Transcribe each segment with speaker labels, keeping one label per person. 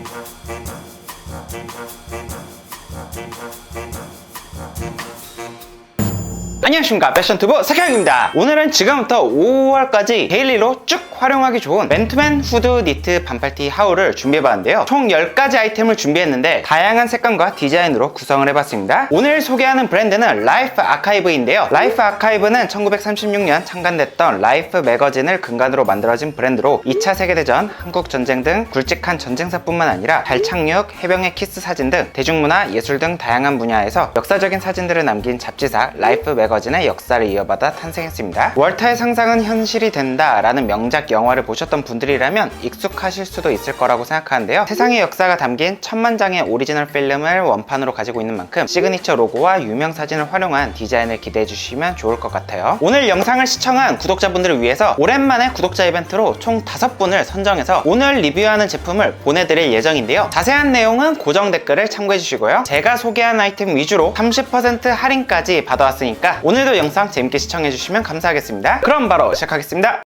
Speaker 1: Música 안녕하십니까. 패션투브 석형입니다. 오늘은 지금부터 5월까지 데일리로 쭉 활용하기 좋은 맨투맨 후드 니트 반팔티 하울을 준비해봤는데요. 총 10가지 아이템을 준비했는데 다양한 색감과 디자인으로 구성을 해봤습니다. 오늘 소개하는 브랜드는 라이프 아카이브인데요. 라이프 아카이브는 1936년 창간됐던 라이프 매거진을 근간으로 만들어진 브랜드로 2차 세계대전, 한국전쟁 등 굵직한 전쟁사뿐만 아니라 달 착륙, 해병의 키스 사진 등 대중문화, 예술 등 다양한 분야에서 역사적인 사진들을 남긴 잡지사 라이프 매거진 의 역사를 이어받아 탄생했습니다. 월터의 상상은 현실이 된다 라는 명작 영화를 보셨던 분들이라면 익숙하실 수도 있을 거라고 생각하는데요. 세상의 역사가 담긴 천만 장의 오리지널 필름을 원판으로 가지고 있는 만큼 시그니처 로고와 유명 사진을 활용한 디자인을 기대해 주시면 좋을 것 같아요. 오늘 영상을 시청한 구독자분들을 위해서 오랜만에 구독자 이벤트로 총 5분을 선정해서 오늘 리뷰하는 제품을 보내드릴 예정인데요. 자세한 내용은 고정 댓글을 참고해 주시고요. 제가 소개한 아이템 위주로 30% 할인까지 받아왔으니까 오늘도 영상 재밌게 시청해 주시면 감사하겠습니다. 그럼 바로 시작하겠습니다.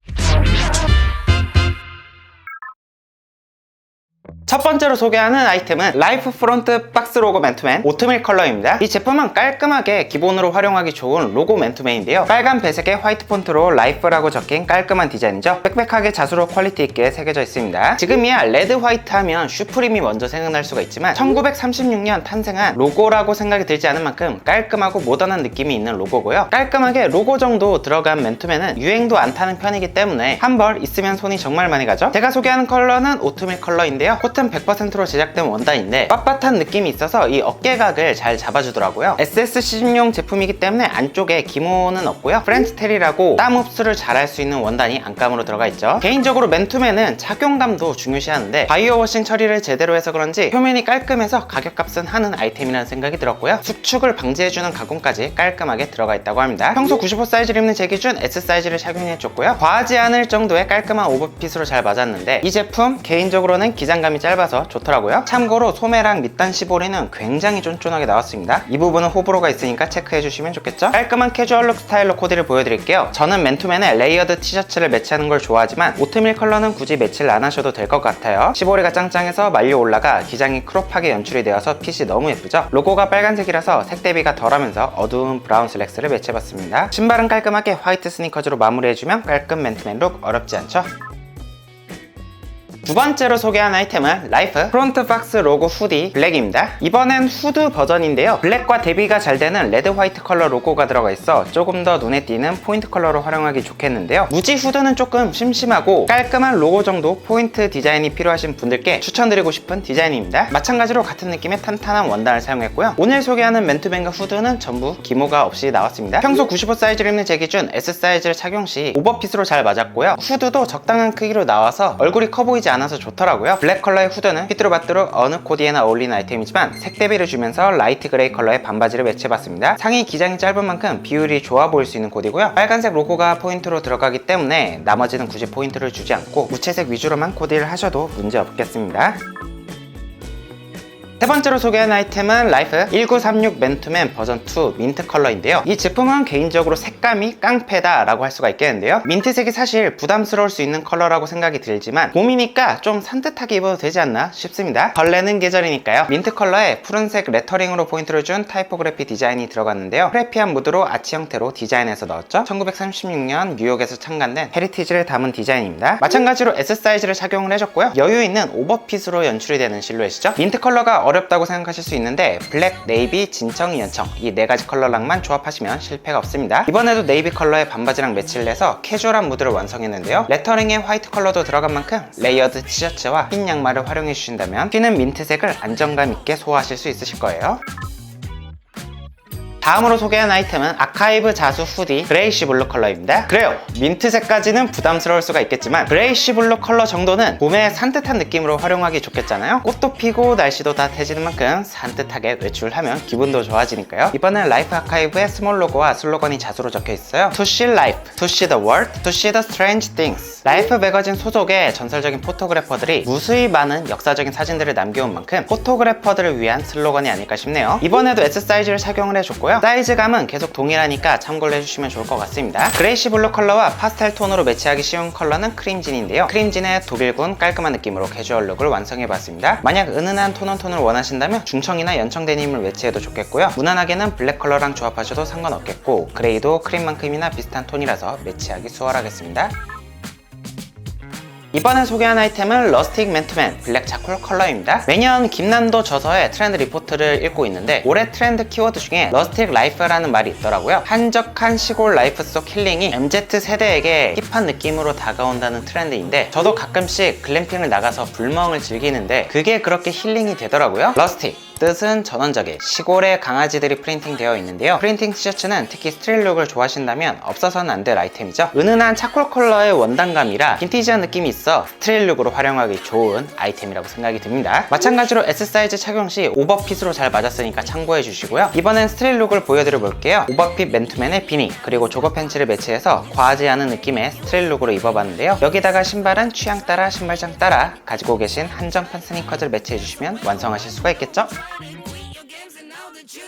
Speaker 1: 첫 번째로 소개하는 아이템은 라이프 프론트 박스 로고 맨투맨 오트밀 컬러입니다. 이 제품은 깔끔하게 기본으로 활용하기 좋은 로고 맨투맨인데요. 빨간 배색의 화이트 폰트로 라이프라고 적힌 깔끔한 디자인이죠. 빽빽하게 자수로 퀄리티 있게 새겨져 있습니다. 지금이야 레드 화이트 하면 슈프림이 먼저 생각날 수가 있지만 1936년 탄생한 로고라고 생각이 들지 않은 만큼 깔끔하고 모던한 느낌이 있는 로고고요. 깔끔하게 로고 정도 들어간 맨투맨은 유행도 안 타는 편이기 때문에 한 벌 있으면 손이 정말 많이 가죠. 제가 소개하는 컬러는 오트밀 컬러인데요. 코튼 100%로 제작된 원단인데 빳빳한 느낌이 있어서 이 어깨각을 잘 잡아주더라고요. SS 시즌용 제품이기 때문에 안쪽에 기모는 없고요. 프렌치 테리라고 땀 흡수를 잘 할 수 있는 원단이 안감으로 들어가 있죠. 개인적으로 맨투맨은 착용감도 중요시하는데 바이오 워싱 처리를 제대로 해서 그런지 표면이 깔끔해서 가격값은 하는 아이템이라는 생각이 들었고요. 수축을 방지해주는 가공까지 깔끔하게 들어가 있다고 합니다. 평소 95 사이즈를 입는 제 기준 S 사이즈를 착용해줬고요. 과하지 않을 정도의 깔끔한 오버핏으로 잘 맞았는데 이 제품 개인적으로는 기장감이 짧아서 좋더라고요. 참고로 소매랑 밑단 시보리는 굉장히 쫀쫀하게 나왔습니다. 이 부분은 호불호가 있으니까 체크해주시면 좋겠죠? 깔끔한 캐주얼룩 스타일로 코디를 보여드릴게요. 저는 맨투맨에 레이어드 티셔츠를 매치하는 걸 좋아하지만 오트밀 컬러는 굳이 매치를 안 하셔도 될 것 같아요. 시보리가 짱짱해서 말려 올라가 기장이 크롭하게 연출이 되어서 핏이 너무 예쁘죠? 로고가 빨간색이라서 색 대비가 덜하면서 어두운 브라운 슬랙스를 매치해봤습니다. 신발은 깔끔하게 화이트 스니커즈로 마무리해주면 깔끔 맨투맨 룩 어렵지 않죠? 두 번째로 소개한 아이템은 라이프 프론트 박스 로고 후디 블랙입니다. 이번엔 후드 버전인데요. 블랙과 대비가 잘 되는 레드 화이트 컬러 로고가 들어가 있어 조금 더 눈에 띄는 포인트 컬러로 활용하기 좋겠는데요. 무지 후드는 조금 심심하고 깔끔한 로고 정도 포인트 디자인이 필요하신 분들께 추천드리고 싶은 디자인입니다. 마찬가지로 같은 느낌의 탄탄한 원단을 사용했고요. 오늘 소개하는 맨투맨과 후드는 전부 기모가 없이 나왔습니다. 평소 95 사이즈를 입는 제 기준 S 사이즈를 착용 시 오버핏으로 잘 맞았고요. 후드도 적당한 크기로 나와서 얼굴이 커 보이지 않 아서 좋더라고요. 블랙 컬러의 후드는 삐뚤어바뚤어 어느 코디에나 어울리는 아이템이지만 색 대비를 주면서 라이트 그레이 컬러의 반바지를 매치해봤습니다. 상의 기장이 짧은 만큼 비율이 좋아 보일 수 있는 코디고요. 빨간색 로고가 포인트로 들어가기 때문에 나머지는 굳이 포인트를 주지 않고 무채색 위주로만 코디를 하셔도 문제 없겠습니다. 세 번째로 소개한 아이템은 라이프 1936 맨투맨 버전 2 민트 컬러인데요. 이 제품은 개인적으로 색감이 깡패다 라고 할 수가 있겠는데요. 민트색이 사실 부담스러울 수 있는 컬러라고 생각이 들지만 봄이니까 좀 산뜻하게 입어도 되지 않나 싶습니다. 벌레는 계절이니까요. 민트 컬러에 푸른색 레터링으로 포인트를 준 타이포그래피 디자인이 들어갔는데요. 프레피한 무드로 아치 형태로 디자인해서 넣었죠. 1936년 뉴욕에서 창간된 헤리티지를 담은 디자인입니다. 마찬가지로 S 사이즈를 착용을 해줬고요. 여유 있는 오버핏으로 연출이 되는 실루엣이죠. 민트 컬러가 어렵다고 생각하실 수 있는데 블랙, 네이비, 진청, 연청 이 네 가지 컬러랑만 조합하시면 실패가 없습니다. 이번에도 네이비 컬러의 반바지랑 매치를 해서 캐주얼한 무드를 완성했는데요. 레터링에 화이트 컬러도 들어간 만큼 레이어드 티셔츠와 흰 양말을 활용해 주신다면 튀는 민트색을 안정감 있게 소화하실 수 있으실 거예요. 다음으로 소개한 아이템은 아카이브 자수 후디 그레이시 블루 컬러입니다. 그래요. 민트 색까지는 부담스러울 수가 있겠지만 그레이시 블루 컬러 정도는 봄에 산뜻한 느낌으로 활용하기 좋겠잖아요. 꽃도 피고 날씨도 따뜻해지는 만큼 산뜻하게 외출하면 기분도 좋아지니까요. 이번엔 라이프 아카이브의 스몰 로고와 슬로건이 자수로 적혀 있어요. To see life, to see the world, to see the strange things. 라이프 매거진 소속의 전설적인 포토그래퍼들이 무수히 많은 역사적인 사진들을 남겨온 만큼 포토그래퍼들을 위한 슬로건이 아닐까 싶네요. 이번에도 S 사이즈를 착용을 해줬고요. 있고요. 사이즈감은 계속 동일하니까 참고를 해주시면 좋을 것 같습니다. 그레이시 블루 컬러와 파스텔 톤으로 매치하기 쉬운 컬러는 크림진인데요. 크림진의 독일군 깔끔한 느낌으로 캐주얼 룩을 완성해봤습니다. 만약 은은한 톤온 톤을 원하신다면 중청이나 연청 데님을 매치해도 좋겠고요. 무난하게는 블랙 컬러랑 조합하셔도 상관없겠고 그레이도 크림만큼이나 비슷한 톤이라서 매치하기 수월하겠습니다. 이번에 소개한 아이템은 러스틱 맨투맨 블랙 차콜 컬러입니다. 매년 김난도 저서의 트렌드 리포트를 읽고 있는데 올해 트렌드 키워드 중에 러스틱 라이프라는 말이 있더라고요. 한적한 시골 라이프 속 힐링이 MZ 세대에게 힙한 느낌으로 다가온다는 트렌드인데 저도 가끔씩 글램핑을 나가서 불멍을 즐기는데 그게 그렇게 힐링이 되더라고요. 러스틱 뜻은 전원적인 시골의 강아지들이 프린팅 되어 있는데요. 프린팅 티셔츠는 특히 스트릿 룩을 좋아하신다면 없어서는 안 될 아이템이죠. 은은한 차콜 컬러의 원단감이라 빈티지한 느낌이 있어 스트릿 룩으로 활용하기 좋은 아이템이라고 생각이 듭니다. 마찬가지로 S 사이즈 착용 시 오버핏으로 잘 맞았으니까 참고해 주시고요. 이번엔 스트릿 룩을 보여드려 볼게요. 오버핏 맨투맨의 비니 그리고 조거 팬츠를 매치해서 과하지 않은 느낌의 스트릿 룩으로 입어봤는데요. 여기다가 신발은 취향 따라 신발장 따라 가지고 계신 한정판 스니커즈를 매치해 주시면 완성하실 수가 있겠죠? party.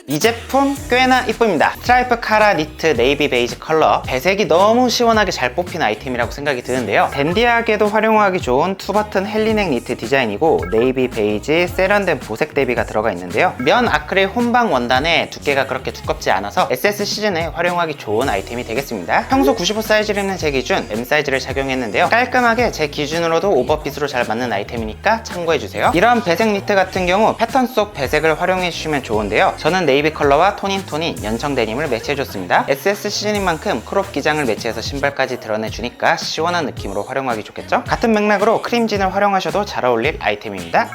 Speaker 1: 이 제품 꽤나 이쁩니다. 스트라이프 카라 니트 네이비 베이지 컬러 배색이 너무 시원하게 잘 뽑힌 아이템이라고 생각이 드는데요. 댄디하게도 활용하기 좋은 투버튼 헬리넥 니트 디자인이고 네이비 베이지 세련된 보색 대비가 들어가 있는데요. 면 아크릴 혼방 원단에 두께가 그렇게 두껍지 않아서 SS 시즌에 활용하기 좋은 아이템이 되겠습니다. 평소 95 사이즈를 입는 제 기준 M 사이즈를 착용했는데요. 깔끔하게 제 기준으로도 오버핏으로 잘 맞는 아이템이니까 참고해주세요. 이런 배색 니트 같은 경우 패턴 속 배색을 활용해주시면 좋은데요. 저는 네이비 컬러와 톤인 톤인 연청 데님을 매치해줬습니다. SS 시즌인 만큼 크롭 기장을 매치해서 신발까지 드러내주니까 시원한 느낌으로 활용하기 좋겠죠? 같은 맥락으로 크림진을 활용하셔도 잘 어울릴 아이템입니다.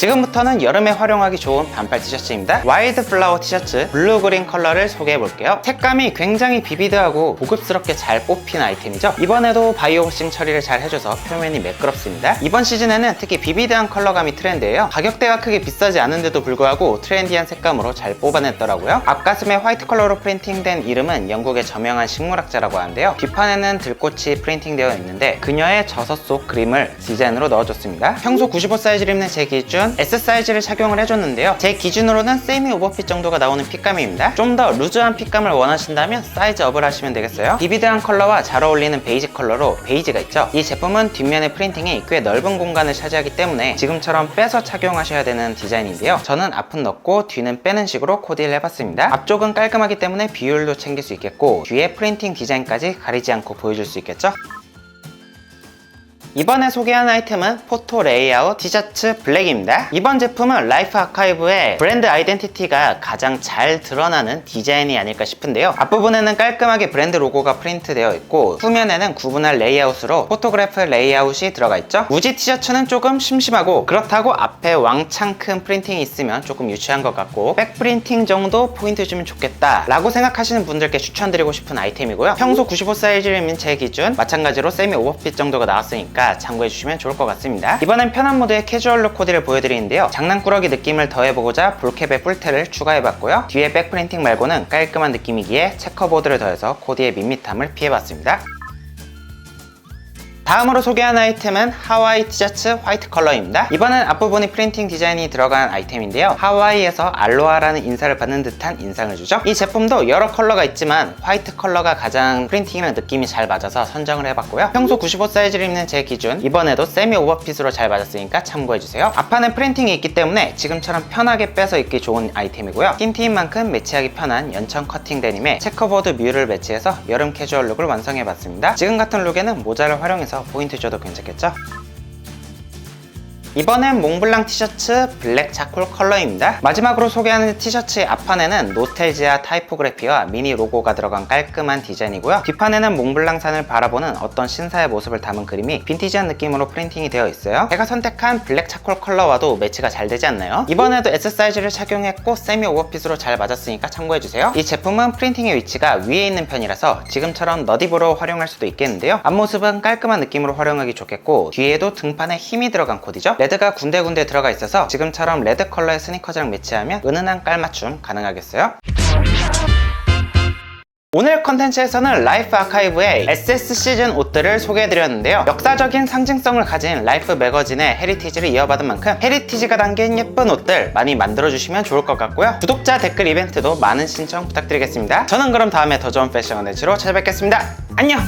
Speaker 1: 지금부터는 여름에 활용하기 좋은 반팔 티셔츠입니다. 와일드 플라워 티셔츠 블루 그린 컬러를 소개해 볼게요. 색감이 굉장히 비비드하고 고급스럽게 잘 뽑힌 아이템이죠. 이번에도 바이오 워싱 처리를 잘 해줘서 표면이 매끄럽습니다. 이번 시즌에는 특히 비비드한 컬러감이 트렌드예요. 가격대가 크게 비싸지 않은데도 불구하고 트렌디한 색감으로 잘 뽑아냈더라고요. 앞가슴에 화이트 컬러로 프린팅된 이름은 영국의 저명한 식물학자라고 하는데요. 뒷판에는 들꽃이 프린팅되어 있는데 그녀의 저서 속 그림을 디자인으로 넣어줬습니다. 평소 95 사이즈를 입는 제 기준 S 사이즈를 착용을 해줬는데요. 제 기준으로는 세미 오버핏 정도가 나오는 핏감입니다. 좀 더 루즈한 핏감을 원하신다면 사이즈 업을 하시면 되겠어요. 비비드한 컬러와 잘 어울리는 베이지 컬러로 베이지가 있죠. 이 제품은 뒷면의 프린팅이 꽤 넓은 공간을 차지하기 때문에 지금처럼 빼서 착용하셔야 되는 디자인인데요. 저는 앞은 넣고 뒤는 빼는 식으로 코디를 해봤습니다. 앞쪽은 깔끔하기 때문에 비율도 챙길 수 있겠고 뒤에 프린팅 디자인까지 가리지 않고 보여줄 수 있겠죠. 이번에 소개한 아이템은 포토 레이아웃 티셔츠 블랙입니다. 이번 제품은 라이프 아카이브의 브랜드 아이덴티티가 가장 잘 드러나는 디자인이 아닐까 싶은데요. 앞부분에는 깔끔하게 브랜드 로고가 프린트되어 있고 후면에는 구분할 레이아웃으로 포토그래프 레이아웃이 들어가 있죠. 우지 티셔츠는 조금 심심하고 그렇다고 앞에 왕창 큰 프린팅이 있으면 조금 유치한 것 같고 백 프린팅 정도 포인트 주면 좋겠다 라고 생각하시는 분들께 추천드리고 싶은 아이템이고요. 평소 95 사이즈를 입는 제 기준 마찬가지로 세미 오버핏 정도가 나왔으니까 참고해 주시면 좋을 것 같습니다. 이번엔 편한 모드의 캐주얼룩 코디를 보여드리는데요. 장난꾸러기 느낌을 더해보고자 볼캡에 뿔테를 추가해봤고요. 뒤에 백프린팅 말고는 깔끔한 느낌이기에 체커보드를 더해서 코디의 밋밋함을 피해봤습니다. 다음으로 소개한 아이템은 하와이 티셔츠 화이트 컬러입니다. 이번엔 앞부분이 프린팅 디자인이 들어간 아이템인데요. 하와이에서 알로하라는 인사를 받는 듯한 인상을 주죠. 이 제품도 여러 컬러가 있지만 화이트 컬러가 가장 프린팅이랑 느낌이 잘 맞아서 선정을 해봤고요. 평소 95 사이즈를 입는 제 기준 이번에도 세미 오버핏으로 잘 맞았으니까 참고해주세요. 앞판에 프린팅이 있기 때문에 지금처럼 편하게 빼서 입기 좋은 아이템이고요. 흰 티인 만큼 매치하기 편한 연청 커팅 데님에 체커보드 뮤를 매치해서 여름 캐주얼 룩을 완성해봤습니다. 지금 같은 룩에는 모자를 활용해서 포인트 줘도 괜찮겠죠? 이번엔 몽블랑 티셔츠 블랙 차콜 컬러입니다. 마지막으로 소개하는 티셔츠의 앞판에는 노스텔지아 타이포그래피와 미니 로고가 들어간 깔끔한 디자인이고요. 뒷판에는 몽블랑산을 바라보는 어떤 신사의 모습을 담은 그림이 빈티지한 느낌으로 프린팅이 되어 있어요. 제가 선택한 블랙 차콜 컬러와도 매치가 잘 되지 않나요? 이번에도 S 사이즈를 착용했고 세미 오버핏으로 잘 맞았으니까 참고해주세요. 이 제품은 프린팅의 위치가 위에 있는 편이라서 지금처럼 너디브로 활용할 수도 있겠는데요. 앞모습은 깔끔한 느낌으로 활용하기 좋겠고 뒤에도 등판에 힘이 들어간 코디죠. 레드가 군데군데 들어가 있어서 지금처럼 레드 컬러의 스니커즈랑 매치하면 은은한 깔맞춤 가능하겠어요? 오늘 컨텐츠에서는 라이프 아카이브의 SS 시즌 옷들을 소개해드렸는데요. 역사적인 상징성을 가진 라이프 매거진의 헤리티지를 이어받은 만큼 헤리티지가 담긴 예쁜 옷들 많이 만들어주시면 좋을 것 같고요. 구독자 댓글 이벤트도 많은 신청 부탁드리겠습니다. 저는 그럼 다음에 더 좋은 패션 컨텐츠로 찾아뵙겠습니다. 안녕!